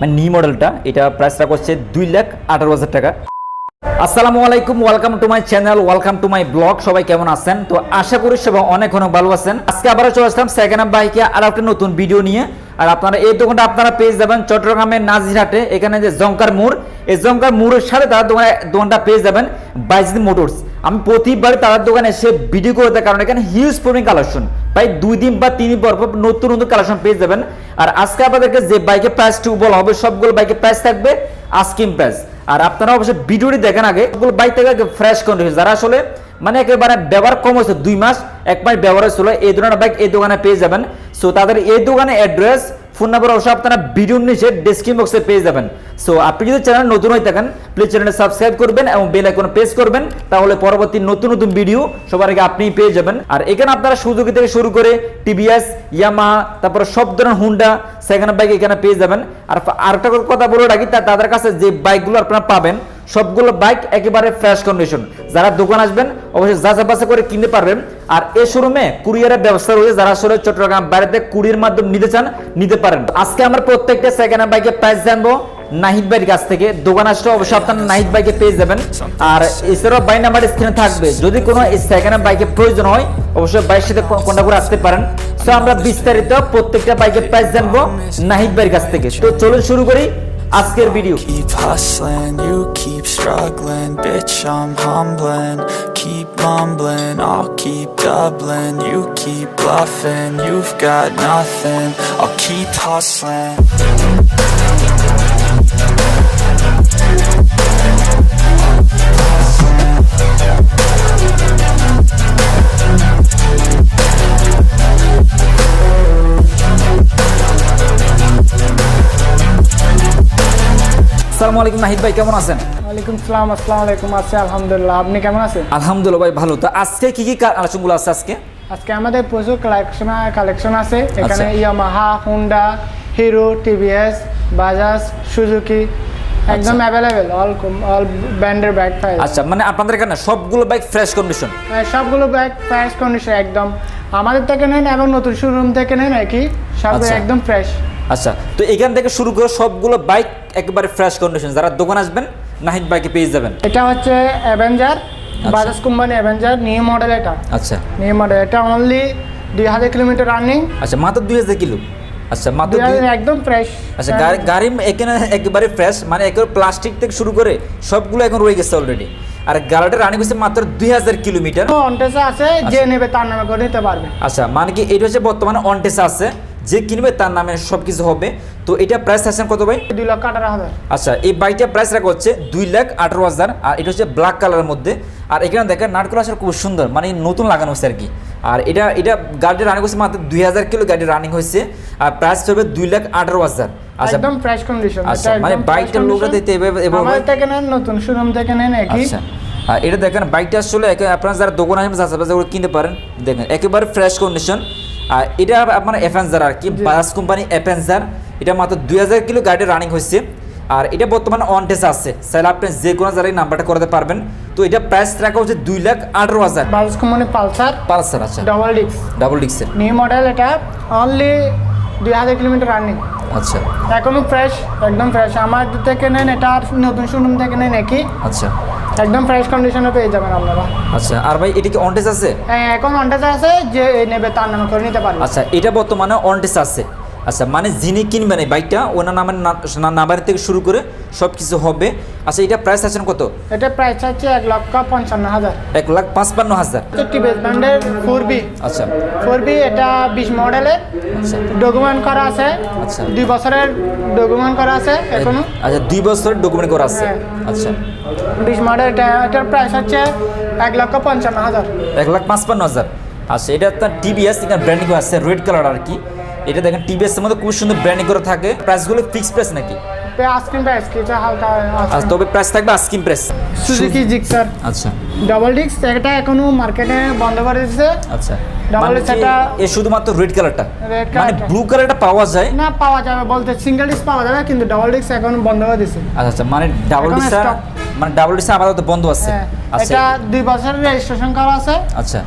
মানে আঠারো হাজার টাকা। Welcome to my channel welcome to my সবাই কেমন আছেন? তো আশা করি সবাই অনেক অনেক ভালো আছেন। আজকে আবার চলে আসলাম সেকেন্ড বাইকে আর একটা নতুন ভিডিও নিয়ে। আর আপনারা এই দোকানটা আপনারা পেয়ে যাবেন চট্টগ্রামের নাজিরহাটে, এখানে যে জঙ্কার মোড়, এই জঙ্কার মোড়ের সাথে তারা দোকানে দোকানটা পেয়ে যাবেন বাইজিদ মোটরস। আমি প্রতিবার তাদের দোকানে এসে ভিডিও করে দেয় কারণ এখানে হিউজ পরিমাণ কালেকশন প্রায় দুই দিন বা তিন পর পর নতুন নতুন কালেকশন পেয়ে যাবেন। আর আজকে আপনাদেরকে যে বাইকের প্রাইসটি বলা হবে, সবগুলো বাইকের প্রাইস থাকবে আস্কিম প্রাইস আর আপনারা অবশ্যই ভিডিওটি দেখেন আগে, সবগুলো বাইক থেকে ফ্রেশ কন্ডিশন যারা আসলে মানে একেবারে ব্যবহার কম হয়েছে, দুই মাস, এক মাস ব্যবহার হয়েছিল, এই ধরনের বাইক এই দোকানে পেয়ে যাবেন। সো তাদের এই দোকানে অ্যাড্রেস ফোন নাম্বার অবশ্যই আপনারা ভিডিওর নিচে ডেসক্রিপশন বক্সে পেয়ে যাবেন। সো আপনি যদি চ্যানেল নতুন হয়ে থাকেন প্লিজ চ্যানেলটা সাবস্ক্রাইব করবেন এবং বেল আইকন প্রেস করবেন, তাহলে পরবর্তী নতুন নতুন ভিডিও সবার আগে আপনিই পেয়ে যাবেন। আর এখানে আপনারা সুযোগী থেকে শুরু করে টিভিএস ইয়ামাহা তারপরে সব ধরনের হুন্ডা সেকেন্ড বাইক এখানে পেয়ে যাবেন। আর আরেকটা কথা বলে রাখি তাদের কাছে যে বাইকগুলো আপনারা পাবেন সবগুলো বাইক একেবারে ফ্রেশ কন্ডিশন যারা দোকান আসবেন, অবশ্যই যাচা বাছা করে কিনতে পারবেন। আর এই শোরুমে কুরিয়ারের ব্যবস্থা রয়েছে। যারা আসলে চট্টগ্রাম বাইরেতে কুরিয়ার মাধ্যমে নিতে চান, নিতে পারেন। আজকে আমরা প্রত্যেকটা সেকেন্ড হ্যান্ড বাইকের প্রাইস জানব নাহিদ ভাইয়ের কাছ থেকে। দোকান আসলে অবশ্যই আপনারা নাহিদ বাইকে পেয়ে যাবেন। আর এছাড়াও বাই নাম্বার স্ক্রিনে থাকবে। যদি কোনো সেকেন্ড হ্যান্ড বাইকের প্রয়োজন হয়, অবশ্যই বাইকের সাথে কন্ট্যাক্ট করে আসতে পারেন। তো আমরা বিস্তারিত প্রত্যেকটা বাইকের প্রাইস জানব নাহিদ ভাইয়ের কাছ থেকে। তো চলুন শুরু করি। আজকের video Keep hustling, you keep struggling, bitch, I'm humbling. Keep mumbling, I'll keep doubling. You keep bluffing, you've got nothing. I'll keep hustling. আসসালামু আলাইকুম নাহিদ ভাই কেমন আছেন? ওয়ালাইকুম সালাম আসসালামু আলাইকুম আছি আলহামদুলিল্লাহ। আপনি কেমন আছেন? আলহামদুলিল্লাহ ভাই ভালো। তো আজকে কি কি আলোচনাগুলো আছে আজকে? আজকে আমাদের প্রচুর কালেকশন কালেকশন আছে। এখানে আচ্ছা। Yamaha Honda Hero TVS Bajaj Suzuki একদম অ্যাভেলেবেল অল অল ব্র্যান্ডের ব্যাগ পাই আচ্ছা মানে আপনাদের এখানে সবগুলো বাইক ফ্রেশ কন্ডিশন হ্যাঁ, সবগুলো ব্যাগ ফ্রেশ কন্ডিশন একদম। আমাদের থেকে নেন এবং নতুন শোরুম থেকে নেন একই সব আচ্ছা। একদম ফ্রেশ আচ্ছা তো এখান থেকে শুরু করে সবগুলো বাইক একেবারে ফ্রেশ কন্ডিশন যারা দোকান আসবেন নাহিদ বাইকে পেয়ে যাবেন। এটা হচ্ছে Avenger Bajaj company Avenger new model এটা। আচ্ছা। নিউ মডেল এটা অনলি দুই হাজার কিলোমিটার রানিং আচ্ছা মাত্র দুই হাজার কিলো? আচ্ছা মাত্র একদম ফ্রেশ আচ্ছা গাড়ি গাড়ি এখানে একেবারে ফ্রেশ মানে একেবারে প্লাস্টিক থেকে শুরু করে সবগুলো এখন রয়ে গেছে অলরেডি আর গাড়িটা রানিং হচ্ছে মাত্র দুই হাজার কিলোমিটার। অনটেসে আছে যে নেবে তার নামে করে নিতে পারবে। আচ্ছা মানে কি এটা হচ্ছে বর্তমানে অনটেস আছে। যে কিনবে তার নামে সব কিছু হবে। তো এটা প্রাইস আছেন কত ভাই? দুই লক্ষ আঠারো হাজার। আচ্ছা এই বাইকটার প্রাইস রাখা হচ্ছে দুই লাখ আঠারো হাজার আর এটা হচ্ছে ব্ল্যাক কালারের মধ্যে। আর এখানে দেখেন নাটগুলো আসলে খুব সুন্দর মানে নতুন লাগানো হচ্ছে আর কি। আর এটা এটা গাড়িটা রানিং হচ্ছে মাত্র দুই হাজার কিলো গাড়ি রানিং হয়েছে। আর প্রাইস হবে দুই লাখ আঠারো হাজার। আচ্ছা একদম ফ্রেশ কন্ডিশন আচ্ছা, মানে বাইকটার লোকটা দেখতে এভাবে- এভাবে- থেকে নেন নতুন শোরুম থেকে নেন একই। আচ্ছা আর এটা দেখেন বাইকটা আসলে আপনারা যারা দোকান আসবেন করে কিনতে পারেন দেখেন একেবারে ফ্রেশ কন্ডিশন আর এটা আপনার অ্যাফেন্সার আর কি বাজাজ কোম্পানি অ্যাফেন্সার এটা মাত্র দুই হাজার কিলো গাড়ি রানিং হয়েছে। আর এটা বর্তমানে অন টেস্ট আছে। চাইলে আপনি যে কোনো জায়গায় নাম্বারটা করতে পারবেন। তো এটা প্রাইস রাখা হচ্ছে দুই লাখ আঠারো হাজার। বাজাজ কোম্পানি পালসার পালসার আচ্ছা। ডবল ডিস্ক ডাবল ডিক্সের নিউ মডেল এটা অনলি দুই হাজার কিলোমিটার রানিং আচ্ছা। এখনও ফ্রেশ একদম ফ্রেশ আমার থেকে নেন এটা আর নতুন শোরুম থেকে নেন একই। আচ্ছা। একদম ফ্রেশ কন্ডিশনে পেয়ে যাবেন আপনারা। আচ্ছা আর ভাই এটা কি অনটেজ আছে? হ্যাঁ, এখন অনটেজ আছে যে নেবে তার নামে করে নিতে পারবে। আচ্ছা এটা বর্তমানে অনটেজ আছে। আচ্ছা মানে যিনি কিনবেন এই বাইকটা ওনার নামের নাম্বার থেকে শুরু করে সব কিছু হবে। আচ্ছা এটা প্রাইস আছেন কত? এটা প্রাইস হচ্ছে এক লক্ষ পঞ্চান্ন হাজার। এক লাখ পাঁচপান্ন হাজার। ব্র্যান্ডের ফোর বি আচ্ছা। ফোর বি এটা বিশ মডেলের আচ্ছা। ডকুমেন্ট করা আছে। আচ্ছা। দুই বছরের ডকুমেন্ট করা আছে এখনও। আচ্ছা দুই বছরের ডকুমেন্ট করা আছে। হ্যাঁ। আচ্ছা। বিশ মডেল এটা এটার প্রাইস হচ্ছে এক লক্ষ পঞ্চান্ন হাজার। এক লাখ পাঁচপান্ন হাজার। আচ্ছা এটা আপনার টিভিএস এখানে ব্র্যান্ডিং আছে রেড কালার আর কি। এটা দেখেন টিভিএস এর মধ্যে খুব সুন্দর ব্র্যান্ডিং করা থাকে। প্রাইসগুলো ফিক্স প্রাইস নাকি? আইসক্রিম প্রাইস কিছু হালকা আর তবে প্রাইস থাকবে প্রাইস সুজুকি জিক্সার আচ্ছা। ডাবল ডিস্ক এটা এখনও মার্কেটে বন্ধ করে দিচ্ছে আচ্ছা। Double মানে এটা- এ শুধুমাত্র রেড কালারটা মানে। ব্লু কালারটা পাওয়া যায়? না পাওয়া যাবে বলতে সিঙ্গেল ডিস্ক পাওয়া যাবে কিন্তু ডাবল ডিস্ক এখন বন্ধ করে দিছে। আচ্ছা আচ্ছা মানে ডাবল stock। মানে ডাবল ডিসা আপাতত বন্ধ আছে। হ্যাঁ আচ্ছা। এটা দুই বছরের রেজিস্ট্রেশন করা আছে। আচ্ছা।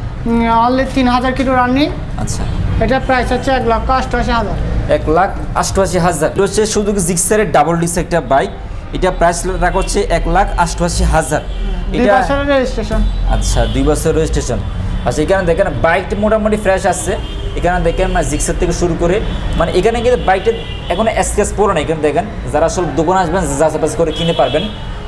অনলি তিন হাজার কিলো রানিং আচ্ছা। এটা প্রাইস হচ্ছে এক লক্ষ অষ্টআশি হাজার। এক লাখ অষ্টআশি হাজার। এটা হচ্ছে শুধু জিক্সারের ডাবল ডিস একটা বাইক এটা প্রাইস রাখা হচ্ছে এক লাখ অষ্টআশি হাজার। দুই এটা বছরের রেজিস্ট্রেশন আচ্ছা দুই বছর রেজিস্ট্রেশন আচ্ছা এখানে দেখেন বাইকটা মোটামুটি ফ্রেশ আসছে। এখানে দেখেন মানে জিক্সার থেকে শুরু করে মানে এখানে কিন্তু বাইকটা এখনও স্কেচ পড়ে না এখানে দেখেন যারা আসলে দোকান আসবেন যাচাবাস করে কিনে পারবেন।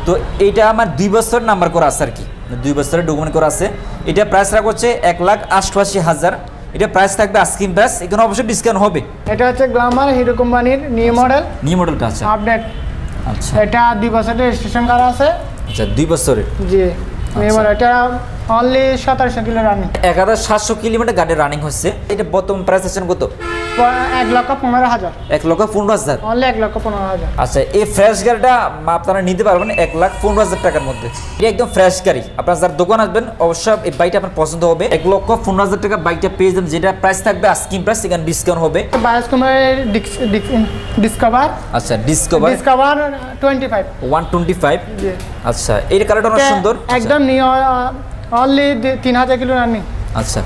তো এইটা আমার দুই বছর নাম্বার করা আছে আর কি। দুই বছরের ডকুমেন্ট করা আছে। এটা প্রাইস রাখা হচ্ছে এক লাখ অষ্টআশি হাজার। এটা প্রাইস থাকবে আইসক্রিম প্রাইস এখানে অবশ্যই ডিসকাউন্ট হবে। এটা হচ্ছে গ্ল্যামার হিরো কোম্পানির নিউ মডেল নিউ মডেল কাছে আপডেট আচ্ছা। এটা দুই বছরের রেজিস্ট্রেশন করা আছে। আচ্ছা দুই বছরের? জি। নিউ আচ্ছা। মডেল এটা অনলি সতেরোশো কিলো রানিং এক হাজার সাতশো কিলোমিটার গাড়ি রানিং হচ্ছে। এটা বর্তমান প্রাইস আছেন কত? এক লক্ষ পনেরো হাজার। এক লক্ষ পনেরো হাজার? অনলি এক লক্ষ পনেরো হাজার। আচ্ছা এই ফ্রেশ গাড়িটা আপনারা নিতে পারবেন এক লাখ পনেরো হাজার টাকার মধ্যে। এটা একদম ফ্রেশ গাড়ি। আপনারা যার দোকান আসবেন অবশ্যই এই বাইকটা আপনার পছন্দ হবে। এক লক্ষ পনেরো হাজার টাকা বাইকটা পেয়ে যাবেন যেটা প্রাইস থাকবে আস্কিং প্রাইস এখানে ডিসকাউন্ট হবে। বায়াস কোম্পানির ডিসকভার আচ্ছা Discover Discover twenty five one twenty five আচ্ছা এই কালারটা অনেক সুন্দর। আচ্ছা, একদম নিউ অনলি তিন হাজার কিলো রানিং আচ্ছা।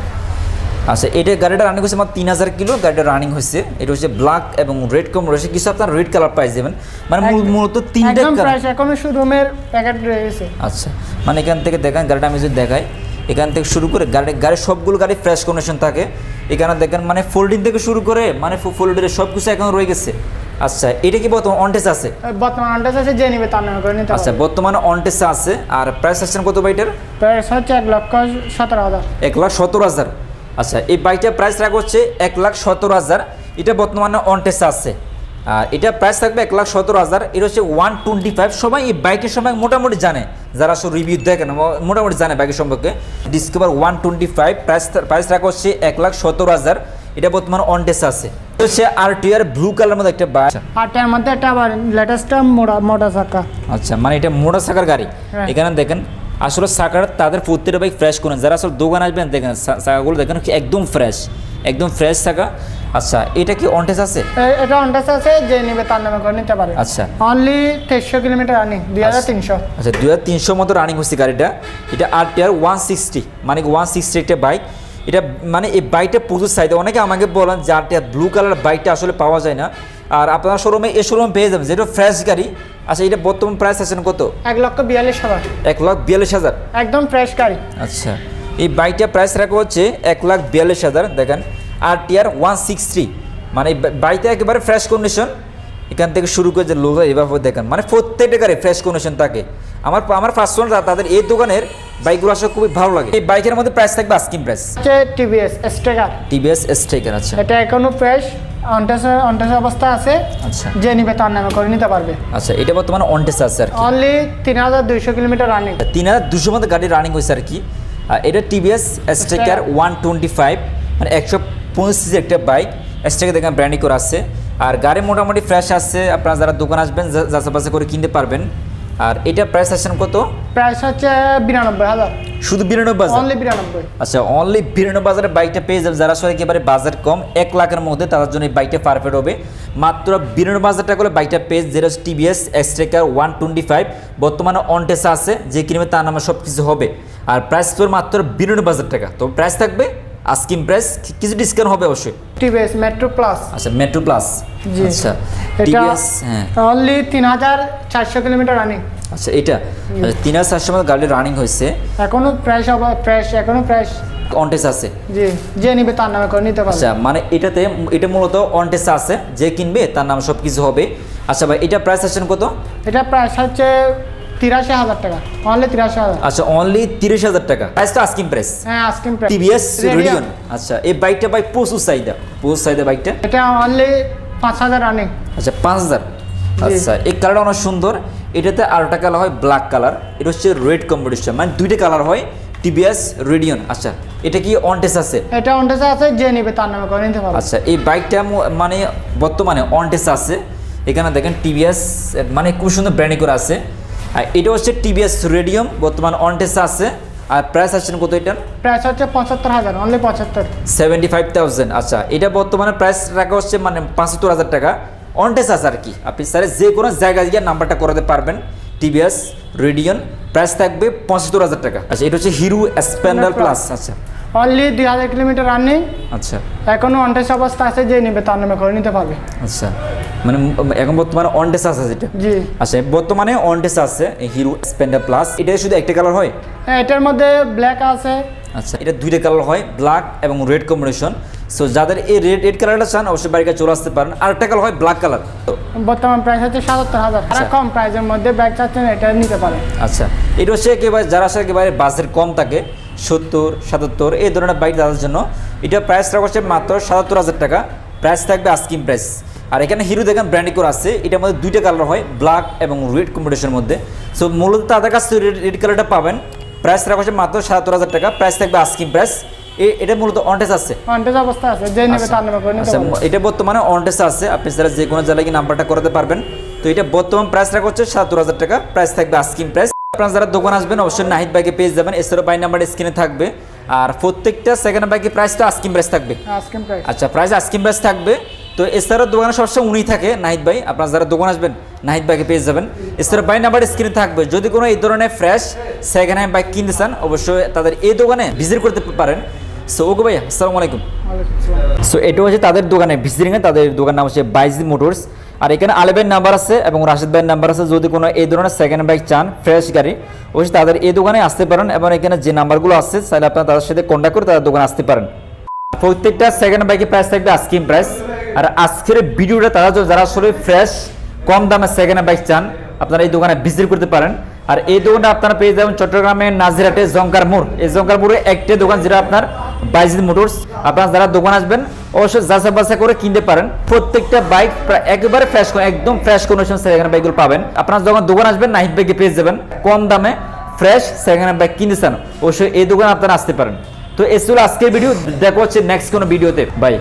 আচ্ছা এটা গাড়িটা রানিং হচ্ছে আমার তিন হাজার কিলো গাড়িটা রানিং হচ্ছে এটা হচ্ছে ব্ল্যাক এবং রেড কম রয়েছে। কিছু আপনার রেড কালার পাই যাবেন মানে মূলত তিনটা কালার প্রাইস শোরুমের প্যাকেট রয়েছে আচ্ছা মানে এখান থেকে দেখেন গাড়িটা আমি যদি দেখাই এখান থেকে শুরু করে গাড়ি গাড়ির সবগুলো গাড়ি ফ্রেশ কন্ডিশন থাকে। এখানে দেখেন মানে ফোল্ডিং থেকে শুরু করে মানে ফোল্ডের সব কিছু এখন রয়ে গেছে। আচ্ছা এটা কি বর্তমান অনটেস আছে? বর্তমান আন্দাজ আছে যে নিবে তার নামে করে নিতে আচ্ছা বর্তমানে অনটেস আছে। আর প্রাইস আসছেন কত বাইটার প্রাইস হচ্ছে এক লক্ষ সতেরো হাজার। এক লাখ সতেরো হাজার। আচ্ছা এই বাইকটার প্রাইস রাখা হচ্ছে এক লাখ সতেরো হাজার। এটা বর্তমানে অনটেস আছে। আর এটা প্রাইস থাকবে এক লাখ সতেরো হাজার। এটা হচ্ছে ওয়ান টোয়েন্টি ফাইভ সবাই এই বাইকের সম্পর্কে মোটামুটি জানে। যারা আসলে রিভিউ দেখেন মোটামুটি জানে বাইকের সম্পর্কে। Discover one twenty five price price রাখা হচ্ছে এক লাখ সতেরো হাজার। এটা বর্তমানে অনটেস আছে। হচ্ছে ব্লু কালার মধ্যে একটা বাইক মধ্যে আবার মোটা মোটা চাকা। আচ্ছা মানে এটা মোটা সাকার গাড়ি। হ্যাঁ। এখানে দেখেন আসলে সাকার তাদের প্রত্যেকটা বাইক ফ্রেশ করেন। যারা আসলে দোকান আসবেন দেখেন সাকাগুলো দেখেন কি একদম ফ্রেশ একদম ফ্রেশ শাকা আচ্ছা এটা কি অনটেস আছে? এটা অনটেস আছে যে নেবে তার নামে করে নিতে পারে। আচ্ছা। অনলি 2300 কিমি রানিং দুই হাজার তিনশো। আচ্ছা দু হাজার তিনশো মতো রানিং হচ্ছে গাড়িটা। এটা R T R one sixty মানে ওয়ান সিক্সটি একটা বাইক এটা মানে এই বাইকটা প্রচুর চাহিদা। অনেকে আমাকে বলেন যে আর টি আর ব্লু কালার বাইকটা আসলে পাওয়া যায় না। আর আপনার শোরুমে এই শোরুম পেয়ে যাবেন। যেটা ফ্রেশ গাড়ি আচ্ছা এটা বর্তমান প্রাইস আছেন কত? এক লক্ষ বিয়াল্লিশ হাজার। এক লাখ বিয়াল্লিশ হাজার? একদম ফ্রেশ গাড়ি। আচ্ছা এই বাইকটার প্রাইস রাখা হচ্ছে এক লাখ বিয়াল্লিশ হাজার দেখেন। R TR one six three মানে বাইকটা একেবারে ফ্রেশ কন্ডিশন এখান থেকে শুরু করে যে লোক এভাবে দেখেন। মানে প্রত্যেকটা গাড়ি ফ্রেশ কন্ডিশন থাকে। আমার আমার পার্সোনাল তাদের এই দোকানের বাইকগুলো আসলে খুবই ভালো লাগে। এই বাইকের মধ্যে প্রাইস থাকবে asking price TVS Striker TVS Striker আচ্ছা। এটা এখনও ফ্রেশ অন্টাস অন্টাস অবস্থা আছে। আচ্ছা। যে নিবে তার নামে করে নিতে পারবে। আচ্ছা এটা বর্তমানে অনটেস আছে আর কি। অনলি তিন হাজার দুইশো কিলোমিটার রানিং তিন হাজার দুশো মতো গাড়ি রানিং হয়েছে আর কি। এটা TVS Striker one twenty five মানে একশো পঁচিশ একটা বাইক স্ট্রাইকার দেখেন ব্র্যান্ডিং করে আসছে আর গাড়ি মোটামুটি ফ্রেশ আসছে আপনারা যারা দোকান আসবেন যা- যাচাবাচা করে কিনতে পারবেন। আর এটা প্রাইস আসছেন কত? প্রাইস হচ্ছে বিরানব্বই হাজার। শুধু বিরানব্বই হাজার? অনলি বিরানব্বই। আচ্ছা অনলি বিরানব্বই বাজারে বাইকটা পেয়ে যাবে যারা আসলে একেবারে বাজেট কম এক লাখের মধ্যে তাদের জন্য এই বাইকটা পারফেক্ট হবে। মাত্র বিরানব্বই হাজার টাকা করে বাইকটা পেয়ে যেটা হচ্ছে TVS Striker one twenty five বর্তমানে অনটেসা আছে যে কিনবে তার নামে সব কিছু হবে। আর প্রাইস তোর মাত্র বিরানব্বই হাজার টাকা। তো প্রাইস থাকবে আস্কিম প্রাইস কিছু ডিসকাউন্ট হবে অবশ্যই। টিভিএস মেট্রো প্লাস আচ্ছা মেট্রো প্লাস জি আচ্ছা টিভিএস হ্যাঁ। অনলি তিন হাজার চারশো কিলোমিটার রানিং আচ্ছা এটা আচ্ছা, তিন হাজার চারশো মতো গাড়ি রানিং হয়েছে। এখনও প্রাইস প্রাইস এখনও প্রাইস অনটেস আছে। জি যে নিবে তার নামে করে নিতে পারবে। আচ্ছা মানে এটাতে এটা মূলত অনটেস আছে। যে কিনবে তার নাম সবকিছু হবে। আচ্ছা ভাই এটা প্রাইস আছেন কত? এটা প্রাইস হচ্ছে তিরাশি হাজার টাকা। অনলি তিরাশি হাজার। আচ্ছা অনলি তিরিশ হাজার টাকা। প্রাইসটা আস্কিং প্রাইস হ্যাঁ প্রাইস টিভিএস রেডিয়ন আচ্ছা এই বাইকটা ভাই প্রচুর চাহিদা। প্রচুর চাহিদা বাইকটা এটা অনলি পাঁচ হাজার রানিং আচ্ছা পাঁচ হাজার। আচ্ছা এই কালারটা অনেক সুন্দর। এটাতে আরেকটা কালার হয় ব্ল্যাক কালার এটা হচ্ছে রেড কম্পিটিশন মানে দুইটা কালার হয় টিভিএস রেডিয়ন আচ্ছা এটা কি অনটেস আছে? এটা অনটেসে আছে যে নিবে তার নামে করে নিতে পারবে। আচ্ছা এই বাইকটা মানে বর্তমানে অনটেস আছে। এখানে দেখেন টিভিএস মানে খুব সুন্দর ব্র্যান্ডিং করে আছে। এটা হচ্ছে টিভিএস রেডিয়াম বর্তমান অনটেস আছে। আর প্রাইস আসছেন কত এটার? প্রাইস হচ্ছে পঁচাত্তর হাজার অনলি পঁচাত্তর। সেভেন্টি ফাইভ থাউজেন্ড আচ্ছা এটা বর্তমানে প্রাইস রাখা হচ্ছে মানে পঁচাত্তর হাজার টাকা। অনটেস আছে আর কি। আপনি স্যার যে কোনো জায়গায় গিয়ে নাম্বারটা করাতে পারবেন। টিভিএস রেডিয়ন প্রাইস থাকবে পঁচাত্তর হাজার টাকা। আচ্ছা এটা হচ্ছে হিরো স্প্লেন্ডার প্লাস আচ্ছা। অনলি দুই হাজার কিলোমিটার রানিং আচ্ছা। এখনও অনটেস অবস্থা আছে যে নিবে তার নামে করে নিতে পারবে। আচ্ছা। মানে এখন বর্তমানে অনটেস আছে যেটা? জি। আচ্ছা বর্তমানে অনটেস আছে হিরো স্প্লেন্ডার প্লাস এটা শুধু একটা কালার হয়? হ্যাঁ, এটার মধ্যে ব্ল্যাক আছে। আচ্ছা এটা দুইটা কালার হয় ব্ল্যাক এবং রেড কম্বিনেশন সো যাদের এই রেড রেড কালারটা চান অবশ্যই বাড়িতে চলে আসতে পারেন। আর একটা কালার হয় ব্ল্যাক কালার বর্তমান প্রাইস হচ্ছে সাতাত্তর হাজার। আর কম প্রাইসের মধ্যে ব্যাগ চাচ্ছেন এটা নিতে পারেন। আচ্ছা। এটা হচ্ছে একেবারে যারা আসলে একেবারে বাজেট কম থাকে সত্তর সাতাত্তর এই ধরনের বাইক তাদের জন্য। এটা প্রাইস রাখা হচ্ছে মাত্র সাতাত্তর হাজার টাকা। প্রাইস থাকবে আস্কিম প্রাইস আর এখানে হিরো দেখেন ব্র্যান্ডিং করে আছে এটার মধ্যে দুইটা কালার হয় ব্ল্যাক এবং রেড কম্বিনেশনের মধ্যে। সো মূলত তাদের কাছ থেকে রেড কালারটা পাবেন। প্রাইস রাখা হচ্ছে মাত্র সাতাত্তর হাজার টাকা। প্রাইস থাকবে আস্কিম প্রাইস এটা মূলত অনটেস আছে। অনটেস অবস্থা আছে। যে নেবে তার নামে করে নিতে আচ্ছা এটা বর্তমানে অনটেস আছে। আপনি যারা যে কোনো জায়গায় গিয়ে নাম্বারটা করাতে পারবেন। তো এটা বর্তমান প্রাইস রাখা হচ্ছে সাতাত্তর হাজার টাকা। প্রাইস থাকবে আস্কিম প্রাইস আপনারা যারা দোকান আসবেন অবশ্যই নাহিদ বাইকে পেয়ে যাবেন। এছাড়াও বাই নাম্বার স্ক্রিনে থাকবে। আর প্রত্যেকটা সেকেন্ড বাইকে প্রাইসটা আস্কিম প্রাইস থাকবে। আচ্ছা প্রাইস আস্কিম প্রাইস থাকবে। তো এছাড়াও দোকানে সবসময় উনি থাকে নাহিদ ভাই। আপনারা যারা দোকান আসবেন নাহিদ বাইকে পেয়ে যাবেন। এছাড়া বাই নাম্বার স্ক্রিনে থাকবে। যদি কোনো এই ধরনের ফ্রেশ সেকেন্ড হ্যান্ড বাইক কিনতে চান অবশ্যই তাদের এই দোকানে ভিজিট করতে পারেন। সো ওকে ভাই আসসালামু আলাইকুম। সো এটা হচ্ছে তাদের দোকানে ভিজিটিংয়ে তাদের দোকান নাম হচ্ছে বাইজি মোটরস আর এখানে আলেবের নাম্বার আছে এবং রাশিদ ভাইয়ের নাম্বার আছে। যদি কোনো এই ধরনের সেকেন্ড বাইক চান ফ্রেশ গাড়ি, অবশ্যই তাদের এই দোকানে আসতে পারেন এবং এখানে যে নাম্বারগুলো আছে, চাইলে আপনারা তাদের সাথে কন্ট্যাক্ট করে তাদের দোকানে আসতে পারেন। প্রত্যেকটা সেকেন্ড বাইকের প্রাইস থাকবে আজকিম প্রাইস আর আজকের ভিডিওটা তারা যারা আসলে ফ্রেশ কম দামে সেকেন্ড বাইক চান, আপনারা এই দোকানে ভিজিট করতে পারেন। আর এই দোকানটা আপনারা পেয়ে যাবেন চট্টগ্রামের নাজিরাটে জঙ্কার মোড়। এই জঙ্কার মোড়ে একটি দোকান যেটা আপনার বাইজিদ মোটরস। আপনারা যারা দোকান আসবেন, অবশ্যই যাচাই বাছাই করে কিনতে পারেন। প্রত্যেকটা বাইক প্রায় একেবারে ফ্রেশ একদম ফ্রেশ কন্ডিশন সেকেন্ড বাইকগুলো পাবেন। আপনারা যখন দোকান আসবেন, নাহিদ বাইকে পেয়ে যাবেন। কম দামে ফ্রেশ সেকেন্ড বাইক কিনতে চান অবশ্যই এই দোকানে আপনারা আসতে পারেন। তো এসে আজকের ভিডিও দেখা হচ্ছে নেক্সট কোনো ভিডিওতে বাই